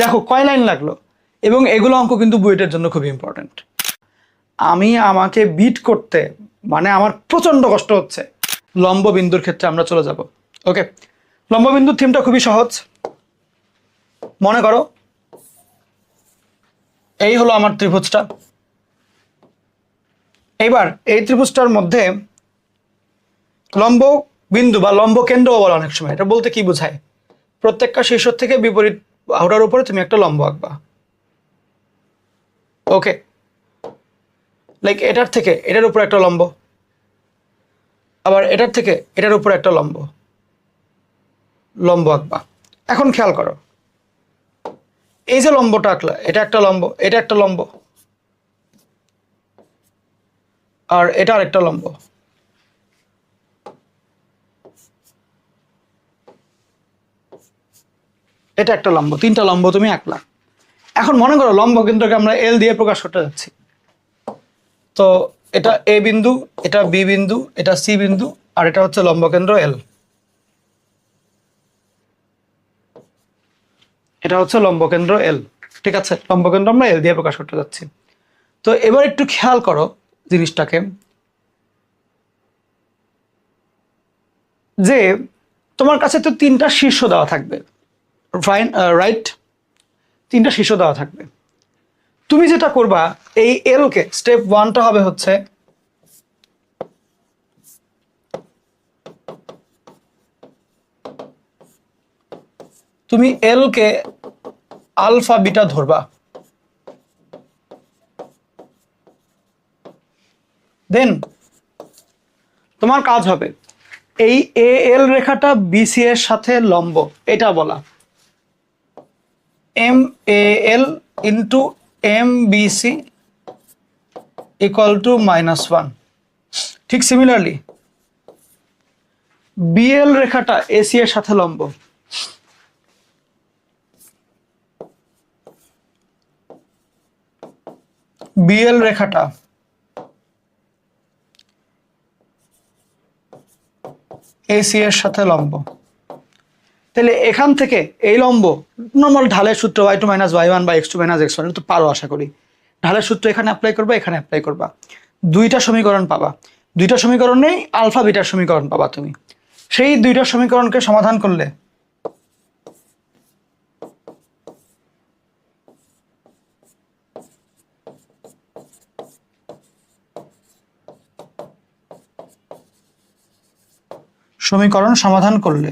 দেখো, কয় লাইন লাগল? এবং এগুলো অঙ্ক কিন্তু বুয়েটের জন্য খুব ইম্পর্ট্যান্ট আমি আমাকে বিট করতে মানে আমার প্রচণ্ড কষ্ট হচ্ছে। লম্ব বিন্দুর ক্ষেত্রে আমরা চলে যাব। ওকে লম্ব বিন্দুর থিমটা খুবই সহজ। মনে করো, এই হলো আমার ত্রিভুজটা। এইবার এই ত্রিভুজটার মধ্যে লম্ব বিন্দু বা লম্ব কেন্দ্র বলে অনেক সময়, এটা বলতে কি বোঝায়? প্রত্যেকটা শীর্ষ থেকে বিপরীত বাহুটার উপরে তুমি একটা লম্ব আঁকবা। ওকে লাইক এটার থেকে এটার উপর একটা লম্ব। আবার এটার থেকে এটার উপর একটা লম্ব। লম্ব আঁকবা। এখন খেয়াল করো। এই যে লম্বটা আঁকলা, এটা একটা লম্ব, এটা একটা লম্ব। আর এটা আরেকটা লম্ব। এটা একটা লম্ব, তিনটা লম্ব তুমি আঁকলা এখন মনে করো লম্ব কেন্দ্রকে আমরা এল দিয়ে প্রকাশ করতে যাচ্ছি। তো এটা এ বিন্দু, এটা বি বিন্দু, এটা সি বিন্দু, আর এটা হচ্ছে লম্ব কেন্দ্র এল এটা হচ্ছে লম্ব কেন্দ্র এল ঠিক আছে? লম্ব কেন্দ্র আমরা এল দিয়ে প্রকাশ করতে যাচ্ছি। তো এবার একটু খেয়াল করো জিনিসটাকে। যে তোমার কাছে তো তিনটা শীর্ষ দেওয়া থাকবে। ফাইন রাইট তিনটা শীর্ষ দেওয়া থাকবে। তুমি যেটা করবা, এই এলকে স্টেপ ওয়ানটা হবে হচ্ছে তুমি এল কে আলফা বিটা ধরবা। দেন তোমার কাজ হবে। এই এ এল রেখাটা বিসি এর সাথে লম্ব, এটা বলা। M A L into M BC equal to minus one ঠিক সিমিলারলি বিএল রেখাটা এসি এর সাথে লম্ব। বিএল রেখাটা এসি এর সাথে লম্ব। তাহলে এখান থেকে এই লম্ব নর্মাল ঢালের সূত্র Y two minus Y one বা X two minus X one তো পারো আশা করি। ঢালের সূত্র এখানে অ্যাপ্লাই করবা, এখানে অ্যাপ্লাই করবা। দুইটা সমীকরণ পাবা। দুইটা সমীকরণেই আলফা বিটার সমীকরণ পাবা তুমি। সেই দুইটা সমীকরণকে সমাধান করলে সমীকরণ সমাধান করলে